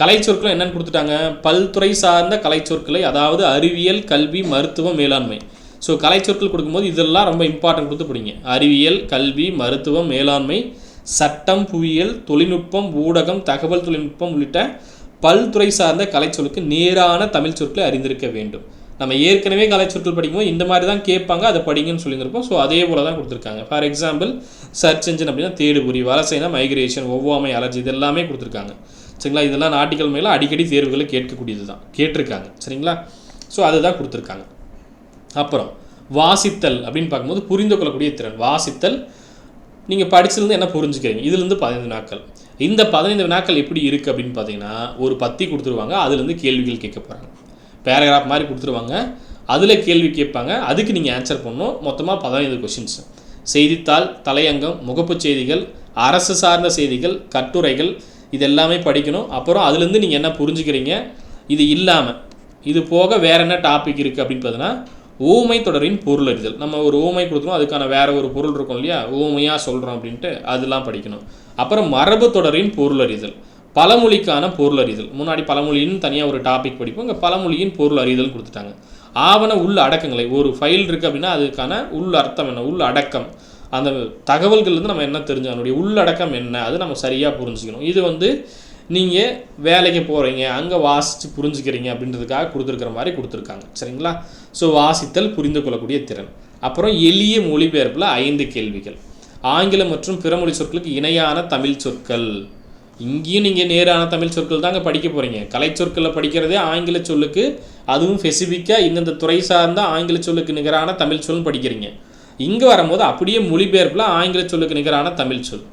Speaker 1: கலைச்சொற்கள் என்னென்னு கொடுத்துட்டாங்க? பல்துறை சார்ந்த கலைச்சொற்களை அதாவது அறிவியல் கல்வி மருத்துவம் மேலாண்மை. ஸோ கலைச்சொற்கள் கொடுக்கும்போது இதெல்லாம் ரொம்ப இம்பார்ட்டன்ட் கொடுத்து பிடிங்க அறிவியல் கல்வி மருத்துவம் மேலாண்மை சட்டம் புவியியல் தொழில்நுட்பம் ஊடகம் தகவல் தொழில்நுட்பம் உள்ளிட்ட பல்துறை சார்ந்த கலைச்சொலுக்கு நேரான தமிழ் சொற்களை அறிந்திருக்க வேண்டும். நம்ம ஏற்கனவே கலை சொற்கள் படிக்கும்போது இந்த மாதிரி தான் கேட்பாங்க அதை படிங்கன்னு சொல்லியிருந்திருப்போம். ஸோ அதே போல தான் கொடுத்துருக்காங்க. ஃபார் எக்ஸாம்பிள் சர்ச் இன்ஜின் அப்படின்னா தேடுபுரி வலசைனா மைக்ரேஷன் ஒவ்வாமை அலர்ஜி இது எல்லாமே கொடுத்துருக்காங்க. சரிங்களா? இதெல்லாம் நாட்டிகள் மேலே அடிக்கடி தேர்வுகளை கேட்கக்கூடியது தான். கேட்டிருக்காங்க. சரிங்களா? ஸோ அதுதான் கொடுத்துருக்காங்க. அப்புறம் வாசித்தல் அப்படின்னு பார்க்கும்போது புரிந்து கொள்ளக்கூடிய திறன். வாசித்தல் நீங்கள் படிச்சிருந்து என்ன புரிஞ்சுக்கிறீங்க? இதுலேருந்து பதினைந்து நாட்கள். இந்த பதினைந்து நாட்கள் எப்படி இருக்குது அப்படின்னு பார்த்தீங்கன்னா ஒரு பத்தி கொடுத்துருவாங்க. அதுலேருந்து கேள்விகள் கேட்க போகிறாங்க பேராகிராஃப் மாதிரி கொடுத்துருவாங்க. அதில் கேள்வி கேட்பாங்க. அதுக்கு நீங்கள் ஆன்சர் பண்ணணும். மொத்தமாக பதினைந்து கொஷின்ஸ் செய்தித்தாள் தலையங்கம் முகப்புச் செய்திகள் அரசு சார்ந்த செய்திகள் கட்டுரைகள் இது எல்லாமே படிக்கணும். அப்புறம் அதுலேருந்து நீங்கள் என்ன புரிஞ்சுக்கிறீங்க? இது இல்லாமல் இது போக வேற என்ன டாபிக் இருக்குது அப்படின்னு பார்த்தீங்கன்னா ஊமை தொடரின் பொருள் அறிதல். நம்ம ஒரு ஊமை கொடுத்துரும் அதுக்கான வேறு ஒரு பொருள் இருக்கும் இல்லையா? ஊமையாக சொல்கிறோம் அப்படின்ட்டு அதெல்லாம் படிக்கணும். அப்புறம் மரபு தொடரின் பொருள் அறிதல். பழமொழிக்கான பொருள் அறிதல். முன்னாடி பழமொழின்னு தனியாக ஒரு டாபிக் படிப்போம். இங்கே பழமொழியின் பொருள் அறிதல் கொடுத்துட்டாங்க. ஆவண உள் அடக்கங்களை ஒரு ஃபைல் இருக்குது அப்படின்னா அதுக்கான உள் அர்த்தம் என்ன? உள் அடக்கம். அந்த தகவல்கள்லேருந்து நம்ம என்ன தெரிஞ்சு அதனுடைய உள்ளடக்கம் என்ன? அது நம்ம சரியாக புரிஞ்சுக்கணும். இது வந்து நீங்கள் வேலைக்கு போகிறீங்க அங்கே வாசித்து புரிஞ்சுக்கிறீங்க அப்படின்றதுக்காக கொடுத்துருக்கிற மாதிரி கொடுத்துருக்காங்க. சரிங்களா? ஸோ வாசித்தல் புரிந்து கொள்ளக்கூடிய திறன். அப்புறம் எளிய மொழிபெயர்ப்பில் ஐந்து கேள்விகள். ஆங்கிலம் மற்றும் பிறமொழி சொற்களுக்கு இணையான தமிழ் சொற்கள். இங்கேயும் நீங்கள் நேரான தமிழ் சொற்கள் தாங்க படிக்க போகிறீங்க கலை சொற்களில் படிக்கிறதே ஆங்கில சொல்லுக்கு அதுவும் ஸ்பெசிஃபிக்காக இந்தந்த துறை சார்ந்த ஆங்கில சொல்லுக்கு நிகரான தமிழ் சொல் படிக்கிறீங்க. இங்கே வரும்போது அப்படியே மொழிபெயர்ப்பில் ஆங்கில சொல்லுக்கு நிகரான தமிழ் சொல்.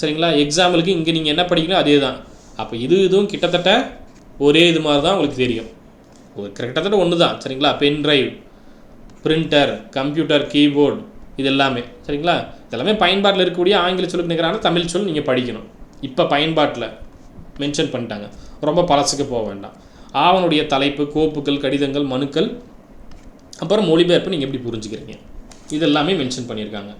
Speaker 1: சரிங்களா? எக்ஸாம்பிளுக்கு இங்கே நீங்கள் என்ன படிக்கணும் அதே தான் அப்போ இது இதுவும் கிட்டத்தட்ட ஒரே இது மாதிரி தான் உங்களுக்கு தெரியும். ஒரு கிட்டத்தட்ட ஒன்று தான் சரிங்களா? Pen drive printer computer keyboard இது எல்லாமே. சரிங்களா? இதெல்லாமே பயன்பாட்டில் இருக்கக்கூடிய ஆங்கில சொல்லுக்கு நிகரான தமிழ் சொல் நீங்கள் படிக்கணும். இப்போ பயன்பாட்டில் மென்ஷன் பண்ணிட்டாங்க. ரொம்ப பழசுக்கு போக வேண்டாம். ஆவனுடைய தலைப்பு கோப்புகள் கடிதங்கள் மனுக்கள் அப்புறம் மொழிபெயர்ப்பு நீங்கள் எப்படி புரிஞ்சுக்கிறீங்க? இதெல்லாமே மென்ஷன் பண்ணியிருக்காங்க.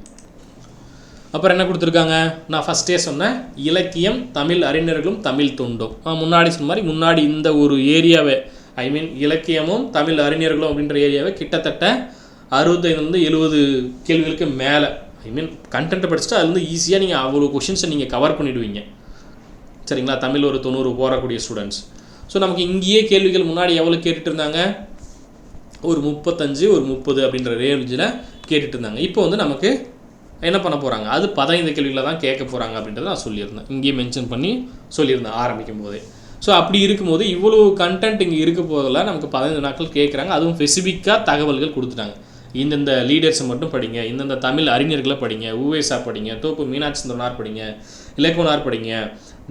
Speaker 1: அப்புறம் என்ன கொடுத்துருக்காங்க? நான் ஃபஸ்ட்டே சொன்னேன் இலக்கியம் தமிழ் அறிஞர்களும் தமிழ் தொண்டும். நான் முன்னாடி சொன்ன மாதிரி முன்னாடி இந்த ஒரு ஏரியாவை ஐ மீன் இலக்கியமும் தமிழ் அறிஞர்களும் அப்படின்ற ஏரியாவை கிட்டத்தட்ட அறுபத்தைந்து எழுபது கேள்விகளுக்கு மேலே ஐ மீன் கண்டென்ட்டை படிச்சுட்டு அதுலேருந்து ஈஸியாக நீங்கள் அவ்வளோ கொஷின்ஸை நீங்கள் கவர் பண்ணிவிடுவீங்க சரிங்களா? தமிழ் ஒரு தொண்ணூறு போகக்கூடிய ஸ்டூடெண்ட்ஸ் ஸோ நமக்கு இங்கேயே கேள்விகள் முன்னாடி எவ்வளோ கேட்டுட்டு இருந்தாங்க? ஒரு முப்பத்தஞ்சு ஒரு முப்பது அப்படின்ற ரேஞ்சில் கேட்டுட்டு இருந்தாங்க. இப்போ வந்து நமக்கு என்ன பண்ண போகிறாங்க அது பதினைந்து கேள்விகளை தான் கேட்க போகிறாங்க அப்படின்றத நான் சொல்லியிருந்தேன். இங்கேயே மென்ஷன் பண்ணி சொல்லியிருந்தேன் ஆரம்பிக்கும் போதே. ஸோ அப்படி இருக்கும்போது இவ்வளோ கண்டென்ட் இங்கே இருக்க போதில் நமக்கு பதினைந்து நாட்கள் கேட்குறாங்க. அதுவும் ஸ்பெசிஃபிக்காக தகவல்கள் கொடுத்துட்டாங்க. இந்தந்த லீடர்ஸை மட்டும் படிங்க இந்தந்த தமிழ் அறிஞர்களை படிங்க ஊவேசா படிங்க தோப்பு மீனாட்சி சுந்தரனார் படிங்க இலக்குவனார் படிங்க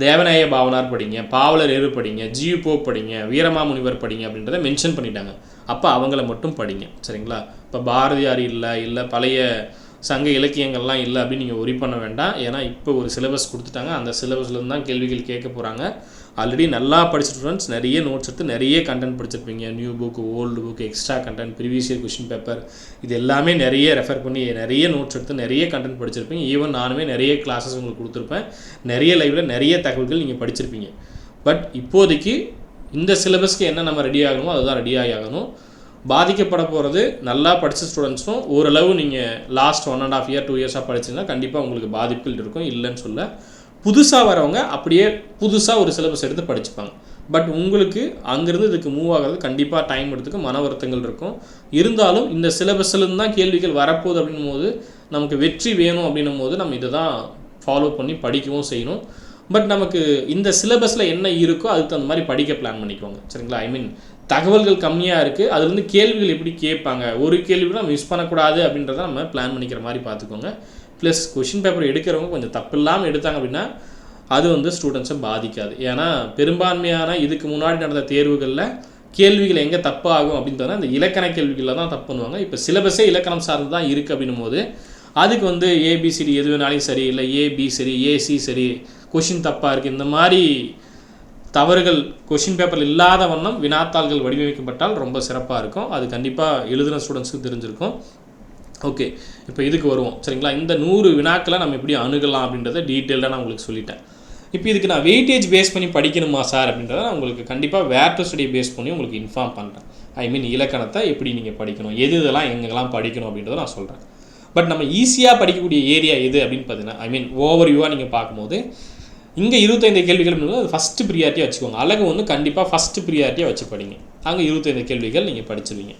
Speaker 1: தேவநாய பாவனார் படிங்க பாவலர் எரு படிங்க ஜியு போ படிங்க வீரமாமுனிவர் படிங்க அப்படின்றத மென்ஷன் பண்ணிட்டாங்க. அப்போ அவங்கள மட்டும் படிங்க சரிங்களா? இப்போ பாரதியார் இல்லை இல்லை பழைய சங்க இலக்கியங்கள்லாம் இல்லை அப்படின்னு நீங்கள் ஒரி பண்ண வேண்டாம். ஏன்னா இப்போ ஒரு சிலபஸ் கொடுத்துட்டாங்க. அந்த சிலபஸ்லேருந்து தான் கேள்விகள் கேட்க போகிறாங்க ஆல்ரெடி நல்லா படிச்ச ஸ்டூடெண்ட்ஸ் நிறைய நோட்ஸ் எடுத்து நிறைய கண்டென்ட் படிச்சிருப்பீங்க. New book old book extra content previous year question paper இது எல்லாமே நிறைய ரெஃபர் பண்ணி நிறைய நோட்ஸ் எடுத்து நிறைய கண்டென்ட் படிச்சிருப்பீங்க. ஈவன் நானுமே நிறைய கிளாஸஸ் உங்களுக்கு கொடுத்துருப்பேன். நிறைய லைவில் நிறைய தகவல்கள் நீங்கள் படிச்சிருப்பீங்க. பட் இப்போதைக்கு இந்த சிலபஸ்க்கு என்ன நம்ம ரெடி ஆகணுமோ அதுதான் ரெடி ஆகணும். பாதிக்கப்பட போகிறது நல்லா படித்த ஸ்டூடெண்ட்ஸும் ஓரளவு நீங்கள் last one and half year two இயர்ஸாக படிச்சிங்கன்னா கண்டிப்பாக உங்களுக்கு பாதிப்புகள் இருக்கும். இல்லைன்னு சொல்ல புதுசாக வரவங்க அப்படியே புதுசாக ஒரு சிலபஸ் எடுத்து படிச்சுப்பாங்க. பட் உங்களுக்கு அங்கேருந்து இதுக்கு மூவ் ஆகிறது கண்டிப்பாக டைம் எடுத்துக்கும் மன வருத்தங்கள் இருக்கும். இருந்தாலும் இந்த சிலபஸ்லேருந்து தான் கேள்விகள் வரப்போகுது அப்படின்னும் போது நமக்கு வெற்றி வேணும் அப்படின்னும் போது நம்ம இதை தான் ஃபாலோ பண்ணி படிக்கவும் செய்யணும். பட் நமக்கு இந்த சிலபஸில் என்ன இருக்கோ அதுக்கு தகுந்த மாதிரி படிக்க பிளான் பண்ணிக்கோங்க சரிங்களா? ஐ மீன் தகவல்கள் கம்மியாக இருக்குது அதுலேருந்து கேள்விகள் எப்படி கேட்பாங்க? ஒரு கேள்வி நம்ம மிஸ் பண்ணக்கூடாது அப்படின்றத நம்ம பிளான் பண்ணிக்கிற மாதிரி பார்த்துக்கோங்க. ப்ளஸ் கொஷின் பேப்பர் எடுக்கிறவங்க கொஞ்சம் தப்பு இல்லாமல் எடுத்தாங்க அப்படின்னா அது வந்து ஸ்டூடெண்ட்ஸை பாதிக்காது. ஏன்னா பெரும்பான்மையான இதுக்கு முன்னாடி நடந்த தேர்வுகளில் கேள்விகள் எங்கே தப்பாகும் அப்படின்னு அந்த இலக்கண கேள்விகளில் தான் தப்பு பண்ணுவாங்க. இப்போ சிலபஸே இலக்கணம் சார்ந்து தான் இருக்குது அப்படின்னும் போது அதுக்கு வந்து ஏபிசிடி எது வேணாலும் சரி இல்லை ஏபி சரி ஏசி சரி கொஷின் தப்பாக இருக்குது இந்த மாதிரி தவறுகள் கொஷின் பேப்பர் இல்லாத வண்ணம் வினாத்தாள்கள் வடிவமைக்கப்பட்டால் ரொம்ப சிறப்பாக இருக்கும். அது கண்டிப்பாக எழுதுன ஸ்டூடெண்ட்ஸுக்கு தெரிஞ்சிருக்கும். ஓகே இப்போ இதுக்கு வருவோம். சரிங்களா? இந்த நூறு வினாக்களை நம்ம எப்படி அணுகலாம் அப்படின்றத டீட்டெயிலாக நான் உங்களுக்கு சொல்லிட்டேன். இப்போ இதுக்கு நான் வெயிட்டேஜ் பேஸ் பண்ணி படிக்கணுமா சார் அப்படின்றத நான் உங்களுக்கு கண்டிப்பாக வேர் டு ஸ்டடி பேஸ் பண்ணி உங்களுக்கு இன்ஃபார்ம் பண்ணுறேன் ஐ மீன் இலக்கணத்தை எப்படி நீங்கள் படிக்கணும்? எது இதெல்லாம் எங்கெல்லாம் படிக்கணும் அப்படின்றத நான் சொல்கிறேன் பட் நம்ம ஈஸியாக படிக்கக்கூடிய ஏரியா எது அப்படின்னு பார்த்தீங்கன்னா ஐ மீன் ஓவர் வியூவாக நீங்கள் பார்க்கும்போது இங்கே இருபத்தைந்து கேள்விகள் அது ஃபஸ்ட்டு ப்ரியாரிட்டியாக வச்சுக்கோங்க. அழகு வந்து கண்டிப்பாக ஃபஸ்ட்டு ப்ரியாரிட்டியாக வச்சு படிங்க. அங்கே இருபத்தைந்து கேள்விகள் நீங்கள் படிச்சிருவீங்க.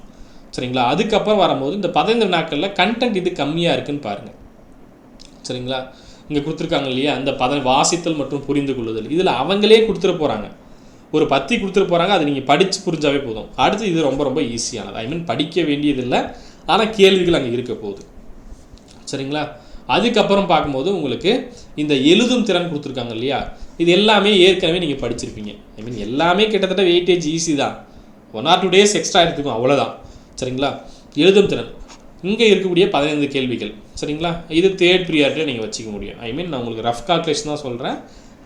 Speaker 1: சரிங்களா? அதுக்கப்புறம் வரும்போது இந்த பதினைந்து நாட்களில் கண்டென்ட் இது கம்மியாக இருக்குன்னு பாருங்கள் சரிங்களா? இங்கே கொடுத்துருக்காங்க இல்லையா? அந்த பத வாசித்தல் மற்றும் புரிந்து கொள்ளுதல். இதில் அவங்களே கொடுத்துட்டு போகிறாங்க ஒரு பத்தி கொடுத்துட்டு போகிறாங்க அது நீங்கள் படித்து புரிஞ்சாவே போதும். அடுத்து இது ரொம்ப ரொம்ப ஈஸியானது ஐ மீன் படிக்க வேண்டியதில்லை. ஆனால் கேள்விகள் அங்கே இருக்க போகுது. சரிங்களா? அதுக்கப்புறம் பார்க்கும்போது உங்களுக்கு இந்த எழுதும் திறன் கொடுத்துருக்காங்க இல்லையா? இது எல்லாமே ஏற்கனவே நீங்கள் படிச்சிருப்பீங்க. ஐ மீன் எல்லாமே கிட்டத்தட்ட வெயிட்டேஜ் ஈஸி தான். One or two days extra எடுத்துக்கும் அவ்வளோதான் சரிங்களா? எழுதும் திறன். இங்கே இருக்கக்கூடிய பதினைந்து கேள்விகள். சரிங்களா? இது தேர்ட் ப்ரியாரிட்டியாக நீங்கள் வச்சுக்க முடியும். ஐ மீன் நான் உங்களுக்கு ரஃப் கால்குலேஷன் தான் சொல்கிறேன்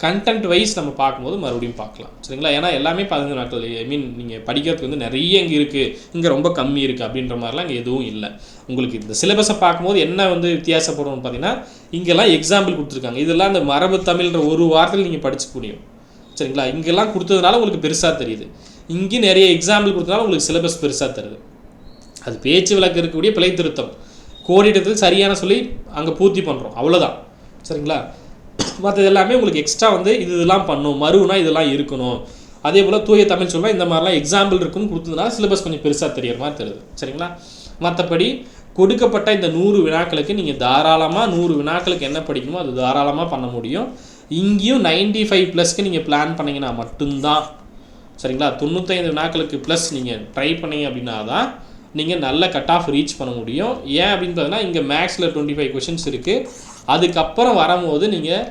Speaker 1: கண்டென்ட் வைஸ் நம்ம பார்க்கும்போது மறுபடியும் பார்க்கலாம். சரிங்களா? ஏன்னா எல்லாமே பதினஞ்சு நாட்கள். ஐ மீன் நீங்கள் படிக்கிறதுக்கு வந்து நிறைய இங்கே இருக்குது இங்கே ரொம்ப கம்மி இருக்குது அப்படின்ற மாதிரிலாம் இங்கே எதுவும் இல்லை. உங்களுக்கு இந்த சிலபஸை பார்க்கும்போது என்ன வந்து வித்தியாசப்படும்னு பார்த்தீங்கன்னா இங்கெல்லாம் எக்ஸாம்பிள் கொடுத்துருக்காங்க. இதெல்லாம் இந்த மரபு தமிழ்ன்ற ஒரு வாரத்தில் நீங்கள் படிச்சு முடியும் சரிங்களா? இங்கெல்லாம் கொடுத்ததுனால உங்களுக்கு பெருசாக தெரியுது. இங்கே நிறைய எக்ஸாம்பிள் கொடுத்தனால உங்களுக்கு சிலபஸ் பெருசாக தருது. அது பேச்சு விளக்கு இருக்கக்கூடிய பிழை திருத்தம். கோடிட்டத்தில் சரியான சொல்லி அங்கே பூர்த்தி பண்ணுறோம் அவ்வளோதான் சரிங்களா? மற்றது எல்லாமே உங்களுக்கு எக்ஸ்ட்ரா வந்து இது இதெல்லாம் பண்ணும். மறுனா இதெல்லாம் இருக்கணும். அதே போல் தூய தமிழ் சொல்லுவேன் இந்த மாதிரிலாம் எக்ஸாம்பிள் இருக்குன்னு கொடுத்ததுனால சிலபஸ் கொஞ்சம் பெருசாக தெரியற மாதிரி தெரியுது. சரிங்களா? மற்றபடி கொடுக்கப்பட்ட இந்த நூறு வினாக்களுக்கு நீங்கள் தாராளமாக நூறு வினாக்களுக்கு என்ன படிக்கணுமோ அது தாராளமாக பண்ண முடியும். இங்கேயும் நைன்டி ஃபைவ் ப்ளஸ்க்கு நீங்கள் பிளான் பண்ணிங்கன்னா மட்டும்தான். சரிங்களா? தொண்ணூத்தைந்து வினாக்களுக்கு ப்ளஸ் நீங்கள் ட்ரை பண்ணீங்க அப்படின்னா தான் நீங்கள் நல்ல கட் ஆஃப் ரீச் பண்ண முடியும். ஏன் அப்படின்னு பார்த்தீங்கன்னா இங்கே மேக்ஸில் டுவெண்ட்டி ஃபைவ் கொஷின்ஸ் இருக்குது அதுக்கப்புறம் வரும்போது நீங்கள்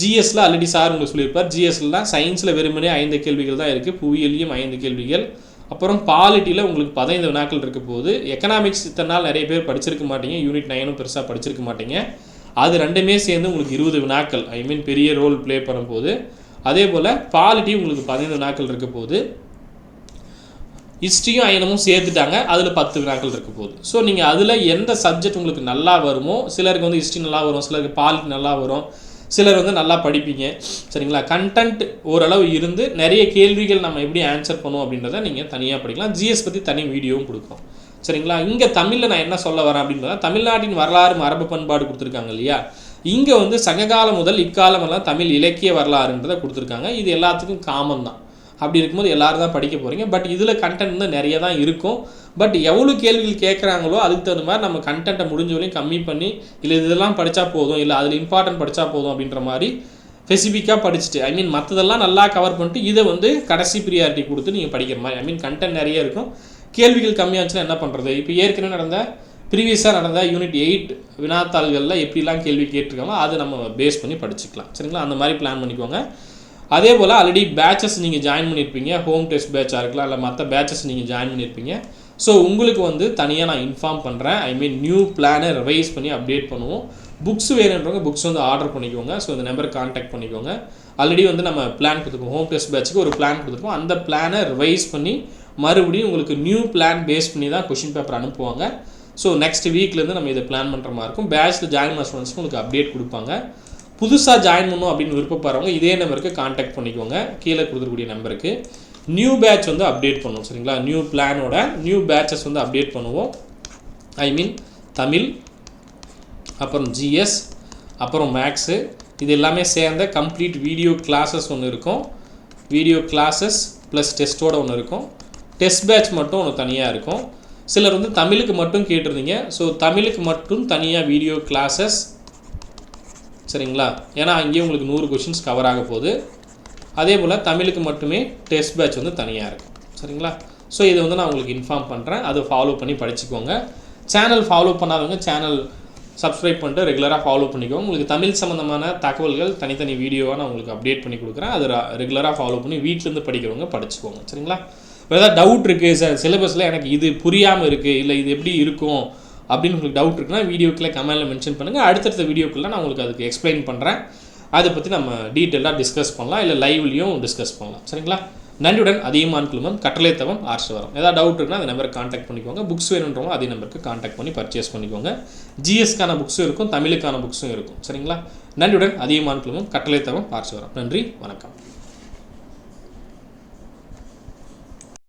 Speaker 1: ஜிஎஸ்ல ஆல்ரெடி சார் உங்களுக்கு சொல்லியிருப்பார். ஜிஎஸ்லாம் சயின்ஸில் வெறுமனே ஐந்து கேள்விகள் தான் இருக்குது புவியியலையும் ஐந்து கேள்விகள். அப்புறம் பாலிட்டியில் உங்களுக்கு பதினைந்து வினாக்கள் இருக்க போது எக்கனாமிக்ஸ் இத்தனை நாள் நிறைய பேர் படிச்சிருக்க மாட்டீங்க. யூனிட் நைனும் பெருசாக படிச்சிருக்க மாட்டீங்க. அது ரெண்டுமே சேர்ந்து உங்களுக்கு இருபது வினாக்கள். ஐ மீன் பெரிய ரோல் ப்ளே பண்ணும்போது அதே போல் பாலிட்டி உங்களுக்கு பதினைந்து வினாக்கள் இருக்க போது ஹிஸ்ட்ரியும் அயனமும் சேர்த்துட்டாங்க. அதில் பத்து வினாக்கள் இருக்க போகுது. ஸோ நீங்கள் அதில் எந்த சப்ஜெக்ட் உங்களுக்கு நல்லா வருமோ சிலருக்கு வந்து ஹிஸ்ட்ரி நல்லா வரும் சிலருக்கு பாலிட்டி நல்லா வரும் சிலர் வந்து நல்லா படிப்பீங்க. சரிங்களா? கண்டென்ட் ஓரளவு இருந்து நிறைய கேள்விகள் நம்ம எப்படி ஆன்சர் பண்ணுவோம் அப்படின்றத நீங்கள் தனியாக படிக்கலாம். ஜிஎஸ் பற்றி தனி வீடியோவும் கொடுக்குறோம் சரிங்களா? இங்கே தமிழில் நான் என்ன சொல்ல வரேன் அப்படின்றத தமிழ்நாட்டின் வரலாறு மரபு பண்பாடு கொடுத்துருக்காங்க இல்லையா? இங்கே வந்து சங்ககாலம் முதல் இக்காலம் எல்லாம் தமிழ் இலக்கிய வரலாறுன்றதை கொடுத்துருக்காங்க. இது எல்லாத்துக்கும் காமன் தான். அப்படி இருக்கும்போது எல்லோரும் தான் படிக்க போகிறீங்க பட் இதில் கண்டென்ட் வந்து நிறைய தான் இருக்கும். பட் எவ்வளோ கேள்விகள் கேட்குறாங்களோ அதுக்கு தகுந்த மாதிரி நம்ம கண்டென்ட்டை முடிஞ்ச வரையும் கம்மி பண்ணி இல்லை இதெல்லாம் படித்தா போதும் இல்லை அதில் இம்பார்ட்டன்ட் படித்தா போதும் அப்படின்ற மாதிரி ஸ்பெசிஃபிக்காக படிச்சுட்டு ஐ மீன் மற்றதெல்லாம் நல்லா கவர் பண்ணிட்டு இதை வந்து கடைசி ப்ரியாரிட்டி கொடுத்து நீங்கள் படிக்கிற மாதிரி ஐ மீன் கண்டென்ட் நிறைய இருக்கும். கேள்விகள் கம்மியாச்சுன்னா என்ன பண்ணுறது இப்போ ஏற்கனவே நடந்த ப்ரீவியஸாக நடந்த யூனிட் எயிட் வினாத்தாள்களில் எப்படிலாம் கேள்வி கேட்டிருக்காங்களோ அதை நம்ம பேஸ் பண்ணி படிச்சுக்கலாம். சரிங்களா? அந்த மாதிரி பிளான் பண்ணிக்கோங்க. அதே போல் ஆல்ரெடி பேச்சஸ் நீங்கள் ஜாயின் பண்ணியிருப்பீங்க ஹோம் டெஸ்ட் பேட்சாக இருக்கலாம் இல்லை மற்ற பேச்சஸ் நீங்கள் ஜாயின் பண்ணியிருப்பீங்க ஸோ உங்களுக்கு வந்து தனியாக நான் இன்ஃபார்ம் பண்ணுறேன் ஐ மீன் நியூ பிளானை ரிவைஸ் பண்ணி அப்டேட் பண்ணுவோம். புக்ஸ் வேணுன்றவங்க புக்ஸ் வந்து ஆர்டர் பண்ணிக்கோங்க. ஸோ இந்த நம்பருக்கு காண்டாக்ட் பண்ணிக்கோங்க. ஆல்ரெடி வந்து நம்ம பிளான் கொடுத்துருக்கோம். ஹோம் டெஸ்ட் பேட்சுக்கு ஒரு பிளான் கொடுத்துருக்கோம். அந்த பிளானை ரிவைஸ் பண்ணி மறுபடியும் உங்களுக்கு நியூ பிளான் பேஸ் பண்ணி தான் கொஷின் பேப்பர் அனுப்புவாங்க. ஸோ நெக்ஸ்ட் வீக்லேருந்து நம்ம இதை பிளான் பண்ணுற மாதிரி இருக்கும். பேட்ச்சில் ஜாயின் பண்ண ஸ்டூடெண்ட்ஸ்க்கு உங்களுக்கு அப்டேட் கொடுப்பாங்க. புதுசாக ஜாயின் பண்ணும் அப்படின்னு விருப்பப்படுறவங்க இதே நம்பருக்கு காண்டாக்ட் பண்ணிக்கோங்க. கீழே கொடுத்துருக்கூடிய நம்பருக்கு நியூ பேட்ச் வந்து அப்டேட் பண்ணுவோம் சரிங்களா? நியூ பிளானோட நியூ பேட்சஸ் வந்து அப்டேட் பண்ணுவோம். ஐ மீன் தமிழ் அப்புறம் ஜிஎஸ் அப்புறம் மேக்ஸு இது எல்லாமே சேர்ந்த கம்ப்ளீட் வீடியோ கிளாஸஸ் ஒன்று இருக்கும். வீடியோ கிளாஸஸ் ப்ளஸ் டெஸ்ட்டோட ஒன்று இருக்கும். டெஸ்ட் பேட்ச் மட்டும் ஒன்று தனியாக இருக்கும். சிலர் வந்து தமிழுக்கு மட்டும் கேட்டிருந்தீங்க. ஸோ தமிழுக்கு மட்டும் தனியாக வீடியோ கிளாஸஸ் சரிங்களா? ஏன்னா அங்கேயே உங்களுக்கு நூறு கொஷின்ஸ் கவர் ஆக போகுது. அதே போல் தமிழுக்கு மட்டுமே டெஸ்ட் பேட்ச் வந்து தனியாக இருக்கும் சரிங்களா? ஸோ இதை வந்து நான் உங்களுக்கு இன்ஃபார்ம் பண்ணுறேன் அதை ஃபாலோ பண்ணி படிச்சுக்கோங்க. சேனல் ஃபாலோ பண்ணாதவங்க சேனல் சப்ஸ்கிரைப் பண்ணிட்டு ரெகுலராக ஃபாலோ பண்ணிக்கோங்க. உங்களுக்கு தமிழ் சம்மந்தமான தகவல்கள் தனித்தனி வீடியோவாக நான் உங்களுக்கு அப்டேட் பண்ணி கொடுக்குறேன். அதை ரெகுலராக ஃபாலோ பண்ணி வீட்டிலேருந்து படிக்கிறவங்க படிச்சுக்கோங்க. சரிங்களா? வேறு ஏதாவது டவுட் இருக்குது சார் சிலபஸில் எனக்கு இது புரியாமல் இருக்குது இல்லை இது எப்படி இருக்கும் அப்படின்னு உங்களுக்கு டவுட் இருக்குன்னா வீடியோக்குள்ளே கமெண்டில் மென்ஷன் பண்ணுங்கள் அடுத்தடுத்த வீடியோக்குள்ளே நான் உங்களுக்கு அதுக்கு எக்ஸ்பிளைன் பண்ணுறேன் அதை பற்றி நம்ம டீட்டெயிலாக டிஸ்கஸ் பண்ணலாம். இல்லை லைவ்லையும் டிஸ்கஸ் பண்ணலாம். சரிங்களா? நன்றியுடன் அதிகமான குழுமம் கட்டளை தவம் ஆர்ஷவரம். ஏதாவது டவுட் இருக்குன்னா அந்த நம்பருக்கு காண்டாக்ட் பண்ணிக்கோங்க. புக்ஸ் வேணுன்றவங்க அதே நம்பருக்கு காண்டாக்ட் பண்ணி பர்ச்சேஸ் பண்ணிக்கோங்க. ஜிஎஸ்க்கான புக்ஸும் இருக்கும். தமிழுக்கான புக்ஸும் இருக்கும். சரிங்களா? நன்றியுடன் அதிகமான குழுமம் கட்டளை தவம் ஆர்ஷவரம். நன்றி. வணக்கம்.